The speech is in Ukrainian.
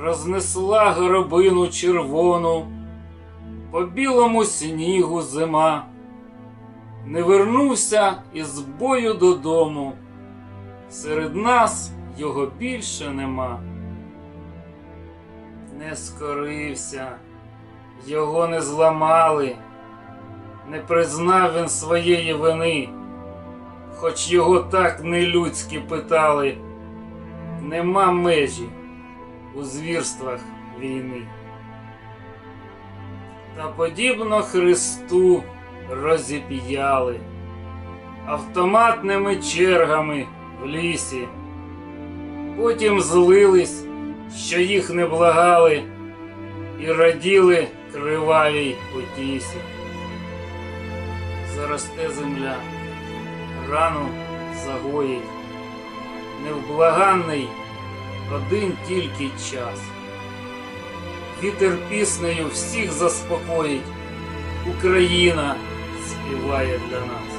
рознесла горобину червону, по білому снігу зима, не вернувся із бою додому, серед нас його більше нема. Не скорився, його не зламали, не признав він своєї вини, хоч його так нелюдськи питали, нема межі у звірствах війни. Та подібно Христу розіп'яли автоматними чергами в лісі. Потім злились, що їх не благали, і раділи кривавій утісі. Заросте земля, рану загоїть, невблаганний один тільки час. Вітер піснею всіх заспокоїть, Україна співає для нас.